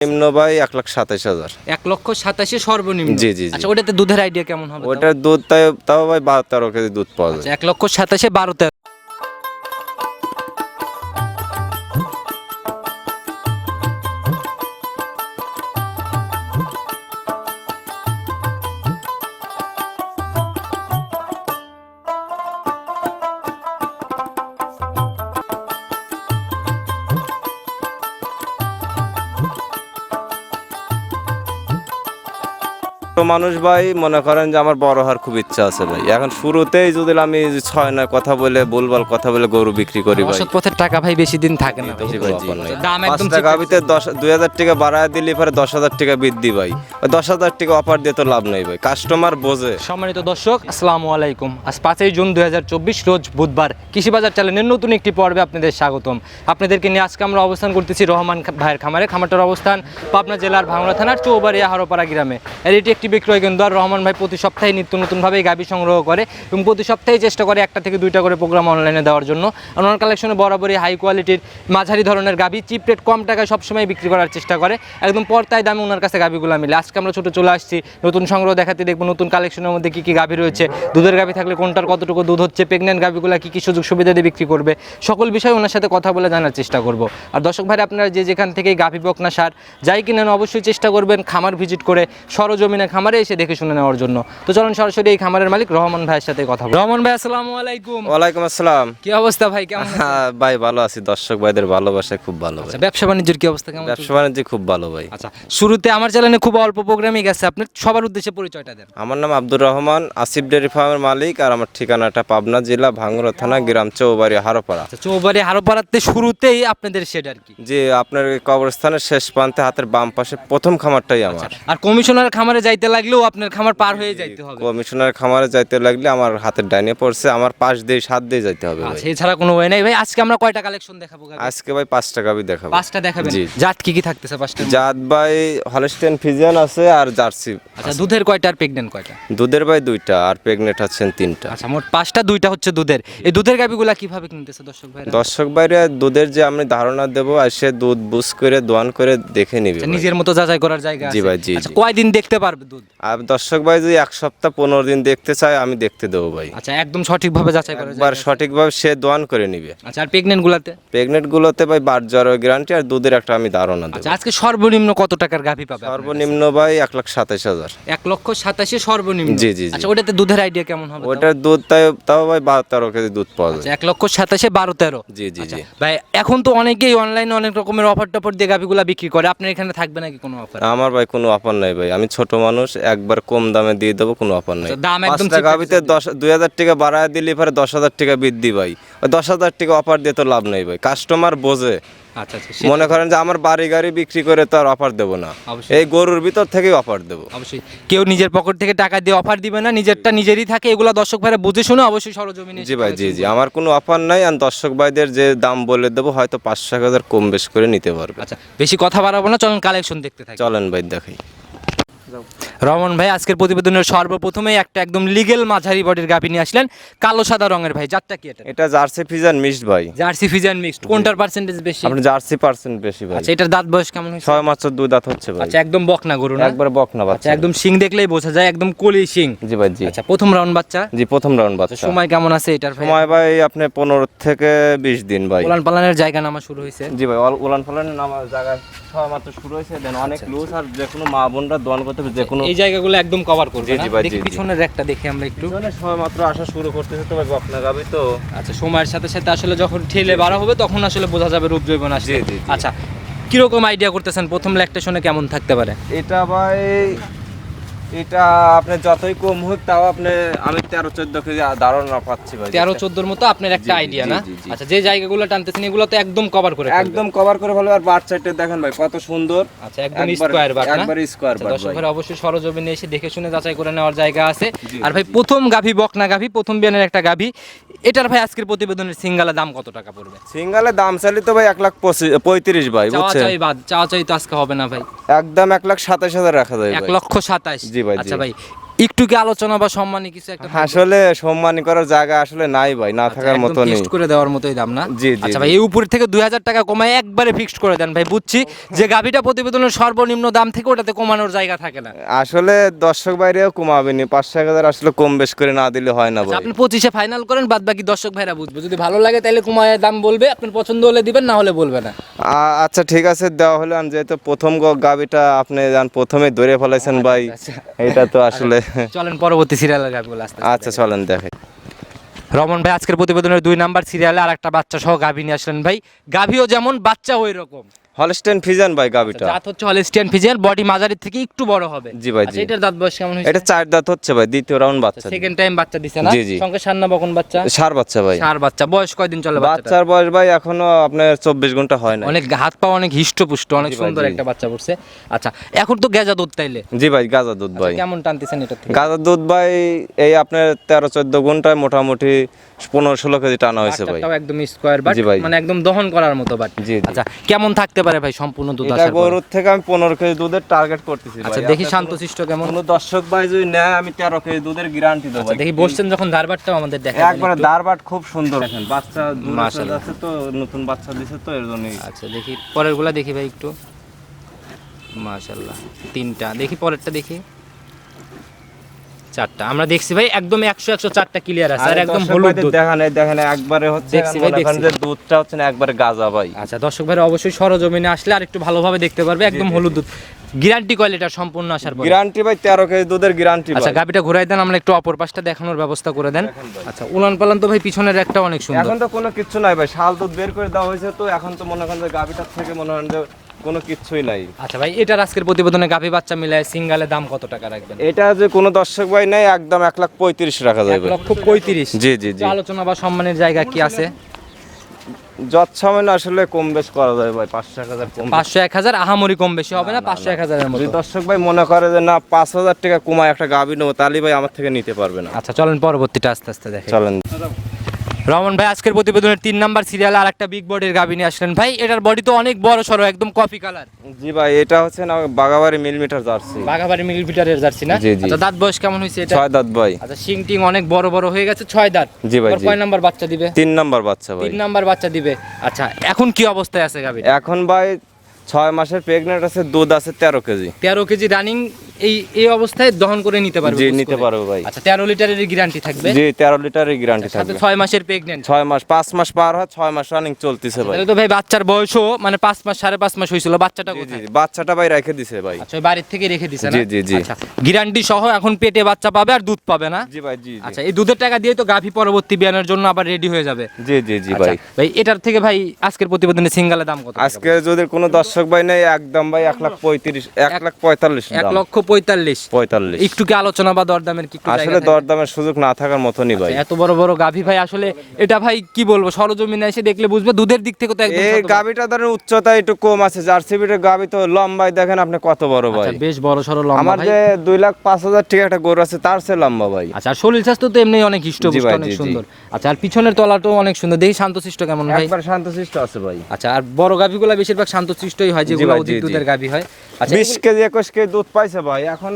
নিম্ন ভাই এক লাখ সাতাশ হাজার এক লক্ষ সাতাশে সর্বনিম্ন জি, জি। আচ্ছা ওটাতে দুধের আইডিয়া কেমন হবে? ওটার দুধ তাই তাও ভাই বারো তেরো কেজি দুধ পাওয়া যায় আচ্ছা, এক লক্ষ সাতাশে বারো তেরো মানুষ ভাই মনে করেন যে আমার বড় হওয়ার খুব ইচ্ছা আছে ভাই। এখন শুরুতেই যদি আমি ছয় নয় কথা বলে ভুলভাল কথা বলে গরু বিক্রি করি ভাই। পথের টাকা ভাই বেশি দিন থাকে না। দাম একদম দশ দুই হাজার টাকা বাড়ায় দিলে পরে দশ হাজার টাকা বৃদ্ধি ভাই। দশ হাজার টাকা অফার দিয়ে তো লাভ নেই ভাই। কাস্টমার বোঝে। সম্মানিত দর্শক আসসালামু আলাইকুম। আজ পাঁচই জুন দুই হাজার চব্বিশ রোজ বুধবার। কৃষিবাজার চ্যানেলের নতুন একটি পর্বে আপনাদের স্বাগতম। আপনাদেরকে নিয়ে আজকে আমরা অবস্থান করতেছি রহমান ভাইয়ের খামারে। খামারটার অবস্থান পাবনা জেলার ভাঙড়া থানার চৌবাড়িয়া হারোপাড়া গ্রামে। আর এটি একটি বিক্রয় কেন্দ্র আর রহমান ভাই প্রতি সপ্তাহে নিত্য নতুনভাবে গাবি সংগ্রহ করে এবং প্রতি সপ্তাহে চেষ্টা করে একটা থেকে দুইটা করে প্রোগ্রাম অনলাইনে দেওয়ার জন্য। ওনার কালেকশনে বরাবরই হাই কোয়ালিটির মাঝারি ধরনের গাবি চিপ রেট কম টাকায় সবসময় বিক্রি করার চেষ্টা করে। একদম পর্তায় দামে ওনার কাছে গাবিগুলো মিলে। আজকে আমরা ছোটো চলে আসছি, নতুন সংগ্রহ দেখাতে দেখব নতুন কালেকশনের মধ্যে কী কী গাভি রয়েছে, দুধের গাভি থাকলে কোনটার কতটুকু দুধ হচ্ছে প্রেগনেন্ট গাভিগুলো কী কী সুযোগ সুবিধা দিয়ে বিক্রি করবে, সকল বিষয়ে ওনার সাথে কথা বলে জানার চেষ্টা করব। আর দর্শক ভাই আপনারা যে যেখান থেকে গাভি বকনা সার যাই কিনেন, অবশ্যই চেষ্টা করবেন খামার ভিজিট করে সরজমিনে খামারে এসে দেখে শুনে নেওয়ার জন্য। তো চলুন সরাসরি এই খামারের মালিক রহমান ভাইয়ের সাথে কথা বলি। রহমান ভাই আসসালামু আলাইকুম। ওয়ালাইকুম আসসালাম। কি অবস্থা ভাই কেমন আছেন? ভাই ভালো আছি। দর্শক ভাইদের ভালোবাসায় খুব ভালো ভাই। আচ্ছা ব্যবসা বাণিজ্যের কি অবস্থা কেমন ব্যবসা বাণিজ্য খুব ভালো ভাই। আচ্ছা শুরুতে আমার চ্যানেলে খুব অল্প প্রোগ্রামই গেছে আপনার সবার উদ্দেশ্যে পরিচয়টা দেন। আমার নাম আব্দুর রহমান আসিফ ডেয়ারি ফার্মের মালিক আর আমার ঠিকানাটা পাবনা জেলা ভাঙ্গুরা থানা গ্রাম চৌবাড়ি হারোপাড়া। আচ্ছা চৌবাড়ি হারোপাড়াতে শুরুতেই আপনাদের শেড আর কি। যে আপনার কবরস্থানের শেষ প্রান্তে হাতের বাম পাশে প্রথম খামারটাই আমার। আর কমিশনার খামারে যাইতে লাগলেও আপনার খামার পার হয়ে যাইতে হবে। কমিশনার খামারে যাইতে লাগলে আমার হাতের ডাইনে পড়ছে আমার পাশ দিয়ে সাত দিয়ে যাইতে হবে আচ্ছা এছাড়া কোনো ওয়ে নাই। ভাই আজকে আমরা কয়টা কালেকশন দেখাবো আজকে ভাই পাঁচ টাকা বি দেখাবো। পাঁচটা দেখাবেন। জি। জাত কি কি থাকতেছে পাঁচটা জাত ভাই হলস্টেন ফিজিয়ান আছে আর জার্সি আচ্ছা দুধের কয়টা আর প্রেগনেন্ট কয়টা? দুধের ভাই দুইটা আর প্রেগনেন্ট আছেন তিনটা। আচ্ছা মোট পাঁচটা দুইটা হচ্ছে দুধের। এই দুধের গাভিগুলা কীভাবে কিনতেছে দর্শক ভাই দর্শক বাইরে দুধের যে আমি ধারণা দেবো আর সে দুধ বুস করে দোয়ান করে দেখে নিবে নিজের মতো যাচাই করার জায়গা জি ভাই, জি, আচ্ছা জি। কয়দিন দেখতে পারবে? দুধ? আর দর্শক ভাই যদি এক সপ্তাহ পনেরো দিন দেখতে চায় আমি দেখতে দেবো ভাই। আচ্ছা একদম সঠিকভাবে যাচাই করার একবার সঠিকভাবে সে দোয়ান করে নিবে। আচ্ছা আর প্রেগনেন্ট গুলাতে? প্রেগনেন্ট গুলোতে ভাই বার জ্বরের গ্যারান্টি আর দুধের একটা আমি ধারণা দেবো। আচ্ছা আজকে সর্বনিম্ন কত টাকার গাভি পাবে সর্বনিম্ন ভাই এক লাখ সাতাইশ হাজার। এক লক্ষ সাতাশি সর্বনিম্ন? জি, জি। আচ্ছা ওটাতে দুধের আইডিয়া কেমন হবে ওটার দুধ তাই তাও ভাই বারো তেরো কেজি দুধ পাওয়া যায়। আচ্ছা, এক লক্ষ সাতাশে বারো তেরো? জি জি আচ্ছা, জি। ভাই এখন তো অনেকেই অনলাইনে অনেক রকমের অফার টফার দিয়ে গাভিগুলা বিক্রি করে। আপনার এখানে থাকবে নাকি কোনো অফার আমার ভাই কোনো অফার নাই ভাই আমি ছোট মানুষ একবার কম দামে দিয়ে দেবো কোনো অফার নাই। আচ্ছা, দাম একদম cheap গাভিতে দশ দুই হাজার টাকা বাড়ায় দিলে পরে দশ হাজার টাকা বৃদ্ধি ভাই। ওই দশ হাজার টাকা অফার দিয়ে তো লাভ নেই ভাই কাস্টমার বোঝে। আচ্ছা আচ্ছা মনে করেন যে আমার বাড়ি গাড়ি বিক্রি করে তো আর অফার দেবো না। এই গরুর ভিতর থেকেই অফার দেবো। অবশ্যই। কেউ নিজের পকেট থেকে টাকা দিয়ে অফার দিবে না নিজেরটা নিজেরই থাকে এগুলো দর্শক ভাইরা বুঝে শুনে অবশ্যই সরজমিনে জি ভাই জি জি। আমার কোনো অফার নাই আর দর্শক ভাইদের যে দাম বলে দেবো হয়তো পাঁচশো এক হাজার কম বেশ করে নিতে পারবে। আচ্ছা বেশি কথা বাড়াবো না চলুন কালেকশন দেখতে থাকি। চলেন ভাই দেখাই। রমন ভাই আজকের প্রতিবেদনের সর্বপ্রথমেই একটা একদম লিগেল মাঝারি বডির গাভি নিয়ে আসলেন কালো সাদা রঙের ভাই জাতটা কি এটা? এটা জার্সি ফিজান মিক্সড ভাই। জার্সি ফিজান মিক্সড কোনটার পার্সেন্টেজ বেশি? আপনি জার্সি পার্সেন্ট বেশি ভাই। আচ্ছা এটার দাঁত বয়স কেমন হয়েছে? ছয় মাত্র দুই দাঁত হচ্ছে ভাই। আচ্ছা একদম বকনা গরু না? একবার বকনা আচ্ছা বাচ্চা। একদম শিং দেখলেই বোঝা যায় একদম কলি শিং। জি ভাই জি। আচ্ছা প্রথম রাউন্ড বাচ্চা? জি প্রথম রাউন্ড বাচ্চা। সময় কেমন আছে এটার ভাই? সময় ভাই আপনি পনেরো থেকে বিশ দিন ভাই। উলান পালানের জায়গা নামা শুরু হয়েছে। জি ভাই উলান ফলানের নাম জায়গায় ছয় মাত্র শুরু হয়েছে দেন অনেক লুজ আর যে কোনো মা বোনরা দোয়ান করতে যে কোনো এই জায়গাগুলো একদম কভার করবে জি, না? জি দেখি। পিছনের একটা দেখি আমরা একটু সময় মাত্র আসা শুরু করতেছে তো বকনা গাবি তো আচ্ছা সময়ের সাথে সাথে আসলে যখন ঠেলে বাড়া হবে তখন আসলে বোঝা যাবে রূপ জৈবন আসছে জি, জি, জি। আচ্ছা কীরকম আইডিয়া করতেছেন প্রথম ল্যাকটেশনে কেমন থাকতে পারে এটা ভাই এটা আপনি যতই কম হোক তাও আপনি আমি তেরো চোদ্দ কেজি ধারণা পাচ্ছি ভাই তেরো চোদ্দোর মতো আপনার একটা আইডিয়া না। আচ্ছা যে জায়গাগুলো টানতেছেন এগুলো তো একদম কভার করে একদম কভার করে ভালো আর বাট সাইডে দেখেন ভাই কত সুন্দর। আচ্ছা একদম স্কোয়ার না? একবার স্কোয়ার বাট দর্শক ভাই। ভাইরা অবশ্যই সরজমিনে এসে দেখে শুনে যাচাই করে নেওয়ার জায়গা আছে। আর ভাই প্রথম গাভী বকনা গাভী প্রথম বিয়ানের একটা গাভী। এটার ভাই আজকের প্রতিবেদনের সিঙ্গালা দাম কত টাকা পড়বে? সিঙ্গালে দাম চালি তো ভাই এক লাখ পঁয়ত্রিশ ভাই বুঝছেন? চাওয়া চাই তো আজকে হবে না ভাই। একদম এক লাখ সাতাশ হাজার রাখা যায় এক লক্ষ সাতাশ। জি ভাই, আচ্ছা ভাই একটু কি আলোচনা বা সম্মানী কিছু একটা আসলে সম্মানী করার জায়গা আসলে নাই ভাই না থাকার মতো fixed করে দেওয়ার মতোই দাম না? জি, আচ্ছা ভাই এই উপর থেকে দুই হাজার টাকা কমায় একবারে ফিক্সড করে দেন ভাই বুঝছি? যে গাভিটা প্রতিবেদনের সর্বনিম্ন দাম থেকে ওটাতে কমানোর জায়গা থাকে না। আসলে দর্শক বাইরেও কমাবেনি পাঁচশো এক হাজার আসলে কম বেশ করে না দিলে হয় না আচ্ছা, ভাই। আপনি পঁচিশে ফাইনাল করেন বাদ বাকি দর্শক ভাইরা বুঝবে। যদি ভালো লাগে তাহলে কমায় দাম বলবে আপনার পছন্দ হলে দিবেন না হলে বলবে না। আচ্ছা ঠিক আছে দেওয়া হলে। আমি যেহেতু প্রথম গাবিটা আপনি যান প্রথমে ধরে ফেলাইছেন ভাই আচ্ছা। এটা তো আসলে চলেন পরবর্তী সিরিয়ালের গাভিগুলো আসতে আচ্ছা চলেন দেখে। রমন ভাই আজকের প্রতিবেদনের দুই নাম্বার সিরিয়ালে আর একটা বাচ্চা সহ গাভী নিয়ে আসলেন ভাই। গাভীও যেমন বাচ্চা ওই রকম হলস্টেন ফিজান ভাই গাবিটা। জাত হচ্ছে হলিস্টিয়ান ফিজিয়ান বডি মাঝারির থেকে একটু বড় হবে। জি ভাই, আচ্ছা, জি। এটার দাঁত বয়স কেমন হয়েছে? এটা চার দাঁত হচ্ছে ভাই দ্বিতীয় রাউন্ড বাচ্চা। সেকেন্ড টাইম বাচ্চা দিছে না। সঙ্গে সান্না বকন বাচ্চা? সার বাচ্চা ভাই। চার বাচ্চা বয়স কয়দিন চলে বাচ্চার বয়স ভাই এখনও আপনার চব্বিশ ঘণ্টা হয় না অনেক হাত পা অনেক হিষ্টপুষ্ট অনেক সুন্দর একটা বাচ্চা পড়ছে। আচ্ছা এখন তো গেজা দুধ তাইলে? জি ভাই গাজা দুধ ভাই। কেমন টানতেছেন এটা থেকে? গাজার দুধ ভাই এই আপনার তেরো চোদ্দ ঘন্টায় মোটামুটি পনেরো ষোলো কেজি টানা হয়েছে ভাই। একদম স্কোয়ার বাট মানে একদম দহন করার মতো বাট। আচ্ছা কেমন থাকতে পারে ভাই সম্পূর্ণ দুধ এটা আসার পরে? গরুর থেকে আমি পনেরো কেজি দুধের টার্গেট করতেছি ভাই। আচ্ছা দেখি শান্তশিষ্ট কেমন। কোনো দর্শক ভাই যদি নেয় আমি তেরো কেজি দুধের গ্যারান্টি দেবো। আচ্ছা দেখি বসছেন যখন ধারবারটাও আমাদের দেখা একবারে দারবাট খুব সুন্দর। দেখেন। বাচ্চা মাশাআল্লাহ। যাচ্ছে তো নতুন বাচ্চা দিছে তো এর জন্যই। আচ্ছা দেখি পরেরগুলা দেখি ভাই একটু। মাশাল্লাহ তিনটা। দেখি পরেরটা দেখি। চারটা। আমরা দেখছি ভাই একদম একশো একশো চারটা ক্লিয়ার আছে। আর একদম হলুদ দুধ। দেখেন এই দেখেন একবারে হচ্ছে দেখছি ভাই, দেখছি। দুধটা হচ্ছে না একবারে গাজা ভাই। আচ্ছা দর্শক ভাইরা অবশ্যই সরজমিনে আসলে আর একটু ভালোভাবে দেখতে পারবে। একদম হলুদ দুধ। গ্যারান্টি কোয়ালিটি সম্পূর্ণ আসার পর? গ্যারান্টি ভাই তেরো কেজি দুধের গ্যারান্টি আচ্ছা গাবিটা ঘুরাই দেন আমরা একটু অপর পাশটা দেখানোর ব্যবস্থা করে দেন। আচ্ছা উলান পালান তো ভাই পিছনের একটা অনেক সুন্দর। এখন তো কোনো কিচ্ছু নাই ভাই। শাল দুধ বের করে দেওয়া হয়েছে তো এখন তো মনে করেন যে গাভিটার থেকে মনে করেন যে কোনো কিচ্ছুই নাই। আচ্ছা ভাই এটার আজকের প্রতিবেদনে গাভি বাচ্চা মিলায় সিঙ্গালে দাম কত টাকা রাখবেন? এটা যে কোনো দর্শক ভাই নাই একদম এক লাখ পঁয়ত্রিশ রাখা যাবে। লক্ষ পঁয়ত্রিশ? জি জি জি। আলোচনা বা সম্মানের জায়গা কি আছে? যত সময় না আসলে কম বেশ করা যায় ভাই পাঁচশো এক হাজার কম পাঁচশো এক হাজার? আহামরি কম বেশি হবে না? পাঁচশো এক হাজারের মতো। যদি দর্শক ভাই মনে করে যে না পাঁচ হাজার টাকা কমায় একটা গাভি নেব তাহলে ভাই আমার থেকে নিতে পারবে না। আচ্ছা চলেন পরবর্তীটা আস্তে আস্তে দেখে। চলেন। রমন ভাই আজকের প্রতিবেদনের তিন নাম্বার সিরিয়াল আর একটা বিগ বডির গাভি নিয়ে আসলেন। ভাই এটার বডি তো অনেক বড় সড়ো একদম কফি কালার জি ভাই এটা হচ্ছে না বাগাবাড়ি মিলিমিটার জার্সি বাঘাবাড়ি মিলিমিটারের জার্সি না। আচ্ছা দাঁত বয়স কেমন হয়েছে এটা? ছয় দাঁত ভাই। আচ্ছা শিং টিং অনেক বড় বড় হয়ে গেছে ছয় দাঁত। জি ভাই। কয় নাম্বার বাচ্চা দিবে? তিন নাম্বার বাচ্চা ভাই। তিন নাম্বার বাচ্চা দিবে। আচ্ছা এখন কি অবস্থায় আছে গাভি এখন ভাই ছয় মাসের প্রেগনেন্ট আছে দুধ আছে তেরো কেজি। তেরো কেজি রানিং এই এই অবস্থায় দহন করে নিতে পারবে জি নিতে। পারব ভাই। আচ্ছা তেরো লিটারের গ্যারান্টি থাকবে। জি তেরো লিটারের গ্যারান্টি সাথে থাকবে। ছয় মাসের প্রেগনেন্ট ছয় মাস পাঁচ মাস পার হয় ছয় মাস রানিং চলতেছে ভাই। তাহলে তো ভাই বাচ্চার বয়সও মানে পাঁচ মাস সাড়ে পাঁচ মাস হয়েছিল বাচ্চাটা কোথায় জি, বাচ্চাটা ভাই রেখে দিছে ভাই। আচ্ছা বাড়ির থেকে রেখে দিছে না? জি, জি, জি। আচ্ছা গ্যারান্টি সহ এখন পেটে বাচ্চা পাবে আর দুধ পাবে না? জি ভাই জি আচ্ছা এই দুধের টাকা দিয়ে তো গাভী পরবর্তী বিয়ানের জন্য আবার রেডি হয়ে যাবে। জি জি জি আচ্ছা, ভাই। ভাই এটার থেকে ভাই আজকের প্রতিবেদনে সিঙ্গালে দাম কত? আজকে যদি কোনো দর্শক ভাই নেই একদম ভাই এক লাখ পঁয়ত্রিশ এক লাখ পঁয়তাল্লিশ এক দাম। লক্ষ পঁয়তাল্লিশ। পঁয়তাল্লিশ। একটু কি আলোচনা বা দরদামের কি আসলে দরদামের সুযোগ না থাকার মতনই ভাই। এত বড় বড় গাভী ভাই আসলে এটা ভাই কি বলব সরজমিনে এসে দেখলে বুঝবে দুধের দিক থেকে তো একদম এই। গাবিটা ধরেন উচ্চতা একটু কম আছে জার্সি বিটের গাবি তো লম্বাই দেখেন আপনি কত বড় ভাই। আচ্ছা বেশ বড় সরো লম্বা আমার যে দুই লাখ পাঁচ হাজার টাকা একটা গরু আছে তার সে লম্বা ভাই। আচ্ছা আর শরীর স্বাস্থ্য তো এমনি অনেক হিষ্টপুষ্ট অনেক। সুন্দর। আচ্ছা আর পিছনের তলাটাও অনেক সুন্দর। দেখি শান্তশিষ্ট কেমন ভাই একবার শান্তশিষ্ট আছে ভাই। আচ্ছা আর বড় গাভীগুলো বেশিরভাগ শান্তশিষ্টই হয় যেগুলো অধিক দুধের গাভী হয়। আচ্ছা বিশ কেজি একুশ কেজি দুধ পাইছে ভাই। এখন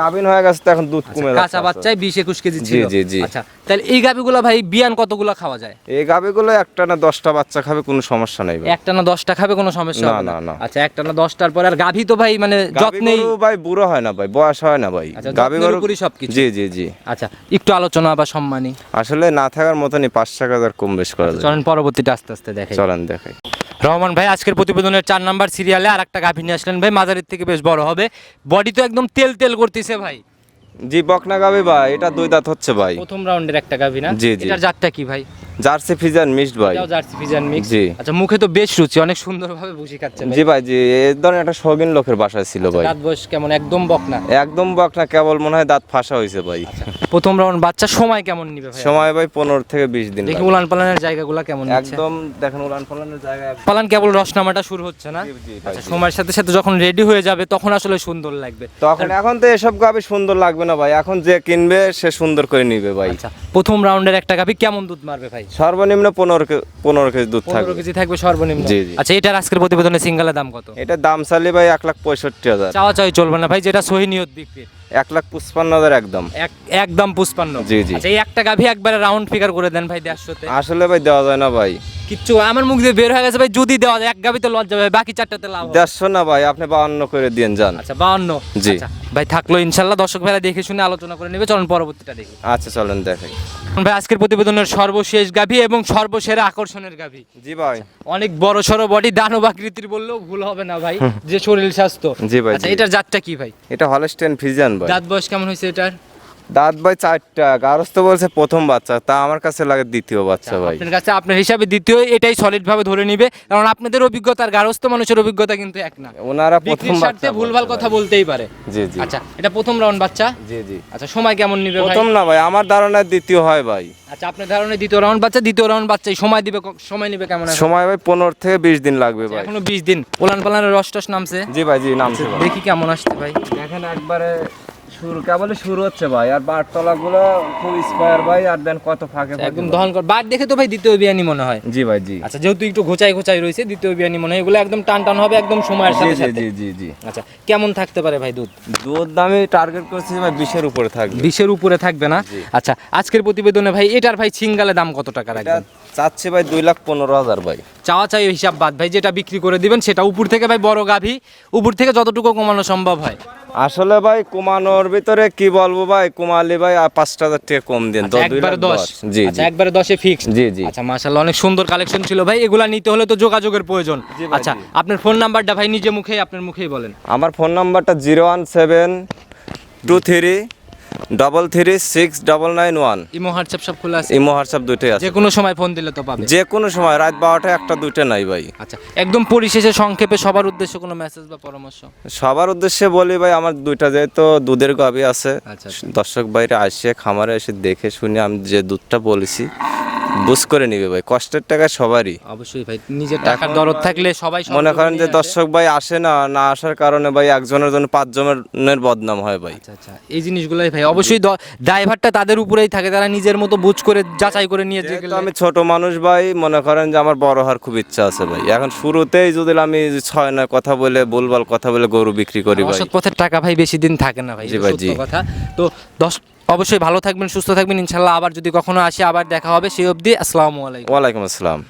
গাভিন হয়ে গেছে তো এখন দুধ কমে কাঁচা বাচ্চায় বিশ একুশ কেজি ছিল। জি, জি। আচ্ছা তাহলে এই গাভীগুলো ভাই বিয়ান কতগুলো খাওয়া যায়? এই গাভিগুলো একটা না দশটা বাচ্চা খাবে কোনো সমস্যা নেই ভাই। একটা না খাবে কোনো সমস্যা হবে না। আচ্ছা একটা না দশটার পর আর গাভী তো ভাই মানে যত্নেই ভাই বুড়ো হয় না ভাই বয়স হয় না ভাই। আচ্ছা, গাভি গরু উপরই সবকিছু। জি জি জি। আচ্ছা একটু আলোচনা বা সম্মানী। আসলে না থাকার মতনই পাঁচ টাকা হাজার কম বেশ করা যায়। চলেন পরবর্তীটা আস্তে আস্তে দেখে চলেন দেখাই। রহমান ভাই আজকের প্রতিবেদনের চার নাম্বার সিরিয়ালে আর একটা গাভী নিয়ে আসলেন। ভাই মাজারের থেকে বেশ বড় হবে। বডি তো একদম তেল তেল করতেছে ভাই। জি বকনা গাভী ভাই এটা দুই দাঁত হচ্ছে ভাই। প্রথম রাউন্ডের একটা গাভী না? জি, জি। এটার জাতটা কি ভাই? জার্সি ফিজান মিক্সড ভাই। এটাও জার্সি ফিজান মিক্স জি। আচ্ছা মুখে তো বেশ রুচি অনেক সুন্দরভাবে বসে খাচ্ছেন জি ভাই জি এই ধরনের একটা শৌখিন লোকের বাসায় ছিল ভাই। দাঁত বয়স কেমন? একদম একদম কেবল মনে হয় দাঁত ফাঁসা হয়েছে ভাই। প্রথম রাউন্ড বাচ্চা সময় কেমন নিবে ভাই সময় ভাই পনেরো থেকে বিশ দিন দেখি উলান পালানের জায়গাগুলো কেমন নিচ্ছে? একদম দেখেন উলান পালানের জায়গায় পালান কেবল রসনামাটা শুরু হচ্ছে না? আচ্ছা সময়ের সাথে সাথে যখন রেডি হয়ে যাবে তখন আসলে সুন্দর লাগবে। তখন এখন তো এসব গাবি সুন্দর লাগবে না ভাই এখন যে কিনবে সে সুন্দর করে নিবে ভাই। আচ্ছা প্রথম রাউন্ডের একটা গাভী কেমন দুধ মারবে ভাই? সর্বনিম্ন পনেরো পনেরো কেজি দুধ পনেরো থাকবে। কেজি থাকবে সর্বনিম্ন? জি, জি। আচ্ছা এটার আজকের প্রতিবেদনে সিঙ্গালের দাম কত? এটা দাম চালি ভাই এক লাখ পঁয়ষট্টি হাজার। চাওয়া চাই চলবে না। ভাই যেটা সহি নিয়ত বিক্রি। এক লাখ পঁচপান্ন হাজার একদম। এক একদম পুষ্পান্ন জি, জি। আচ্ছা এই একটা গাভী একবারে রাউন্ড ফিগার করে দেন ভাই দেড়শোতে। আসলে ভাই দেওয়া যায় না ভাই। কিচ্ছু আমার মুখ দিয়ে বের হয়ে গেছে ভাই যদি দেওয়া যায় এক গাভীতে লজ্জা ভাই বাকি চারটাতে লাভ হবে। দেড়শো না ভাই আপনি বাউন্ন করে দিন যান। আচ্ছা বাউন্ন জি। আচ্ছা, ভাই থাকল ইনশাল্লাহ দর্শক ভাইরা দেখে শুনে আলোচনা করে নেবে চলুন পরবর্তীটা দেখি। আচ্ছা চলেন দেখাই। ভাই আজকের প্রতিবেদনের সর্বশেষ গাভী এবং সর্বসেরা আকর্ষণের গাভী। জি ভাই। অনেক বড় সড়ো বডি দানব আকৃতির বললেও ভুল হবে না ভাই যে শরীর স্বাস্থ্য। জি ভাই, আচ্ছা জি। এটার জাতটা কি ভাই? এটা হলস্টেন ফিজিয়ান ভাই। দাঁত বয়স কেমন হয়েছে এটার? দাঁত ভাই চারটা গারস্থ বলছে প্রথম বাচ্চা তা আমার কাছে লাগে দ্বিতীয় বাচ্চা ভাই। আপনার কাছে আপনার হিসাবে দ্বিতীয় এটাই সলিড ভাবে ধরে নিবে কারণ আপনাদের অভিজ্ঞতার গারস্থ মানুষের অভিজ্ঞতা কিন্তু এক না। ওনারা প্রথম বাচ্চা ভুলভাল কথা বলতেই পারে। জি জি। আচ্ছা এটা প্রথম রাউন্ড বাচ্চা? জি জি। আচ্ছা সময় কেমন নিবে ভাই? প্রথম না ভাই আমার ধারণায় দ্বিতীয় হয় ভাই। আচ্ছা আপনার ধারণে দ্বিতীয় রাউন্ড বাচ্চা দ্বিতীয় রাউন্ড বাচ্চাই সময় দিবে সময় নিবে কেমন সময় ভাই পনেরো থেকে বিশ দিন লাগবে ভাই। এখনও বিশ দিন। ওলান পালানের রস টস নামছে? জি ভাই জি নামছে দেখি কেমন আসছে ভাই। দেখেন একবারে শুরু কেবলই শুরু হচ্ছে ভাই। আর বারতলা গুলো খুব স্কোয়ার ভাই আর দেন কত ফাঁকে একদম। দহন কর বার দেখে তো ভাই দ্বিতীয় বিয়ানি মনে হয়। জি ভাই জি। আচ্ছা যেহেতু একটু ঘোচাই ঘোচাই রয়েছে দ্বিতীয় বিয়ানি মনে হয় এগুলো একদম টান টান হবে একদম সময়ের সাথে সাথে। জি জি জি। আচ্ছা কেমন থাকতে পারে ভাই দুধ? দুধ দামে টার্গেট করছি ভাই বিশের উপরে থাকবে। বিশের উপরে থাকবে না? আচ্ছা আজকের প্রতিবেদনে ভাই এটার ভাই সিঙ্গালে দাম কত টাকা রাখবেন চাচ্ছে ভাই দুই লাখ পনেরো হাজার ভাই। চাওয়া চাই হিসাব বাদ ভাই যেটা বিক্রি করে দিবেন সেটা উপর থেকে ভাই বড় গাভী উপর থেকে যতটুকু কমানো সম্ভব হয়। আসলে ভাই কুমানোর ভিতরে কি বলব ভাই কুমালি ভাই আর পাঁচটা হাজার টাকা কম দিন আচ্ছা, একবারে দশ। জি আচ্ছা জি। একবারে দশে ফিক্স জি জি। আচ্ছা মাশাল্লাহ অনেক সুন্দর কালেকশন ছিল ভাই। এগুলা নিতে হলে তো যোগাযোগের প্রয়োজন। আচ্ছা আপনার ফোন নাম্বারটা ভাই নিজে মুখে আপনার মুখেই বলেন। আমার ফোন নাম্বারটা zero one seven two three double three six double nine one imo WhatsApp সব খোলা আছে? ইমো হোয়াটসঅ্যাপ আছে। যে কোনো সময় ফোন দিলে তো পাবে। যে কোনো সময় রাত বারোটা একটা দুইটা নাই ভাই। আচ্ছা একদম পরিশেষে সংক্ষেপে সবার উদ্দেশ্যে কোনো মেসেজ বা পরামর্শ? সবার উদ্দেশ্যে বলি ভাই আমার দুইটা যেহেতু দুধের গাভি আছে আচ্ছা, দর্শক বাইরে আসে খামারে এসে দেখে শুনে আমি যে দুধটা বলেছি বুঝ করে নিবে ভাই কষ্টের টাকা সবারই। অবশ্যই ভাই নিজের টাকার দরদ থাকলে সবাই মনে করেন যে দর্শক ভাই আসে না না আসার কারণে ভাই একজনের জন্য পাঁচজনের বদনাম হয় ভাই। আচ্ছা আচ্ছা। এই জিনিসগুলোই ভাই অবশ্যই দায়ভারটা তাদের উপরেই থাকে তারা নিজের মতো বুঝ করে যাচাই করে নিয়ে যে আমি ছোট মানুষ ভাই মনে করেন যে আমার বড় হওয়ার খুব ইচ্ছা আছে ভাই। এখন শুরুতেই যদি আমি ছয় নয় কথা বলে বলবাল কথা বলে গরু বিক্রি করি ভাই। পথের টাকা ভাই বেশি দিন থাকে না ভাই ভাই, জি। কথা। তো দশ অবশ্যই ভালো থাকবেন সুস্থ থাকবেন ইনশাল্লাহ আবার যদি কখনো আসি আবার দেখা হবে সেই অবধি আসসালামু আলাইকুম। ওয়ালাইকুম আসসালাম।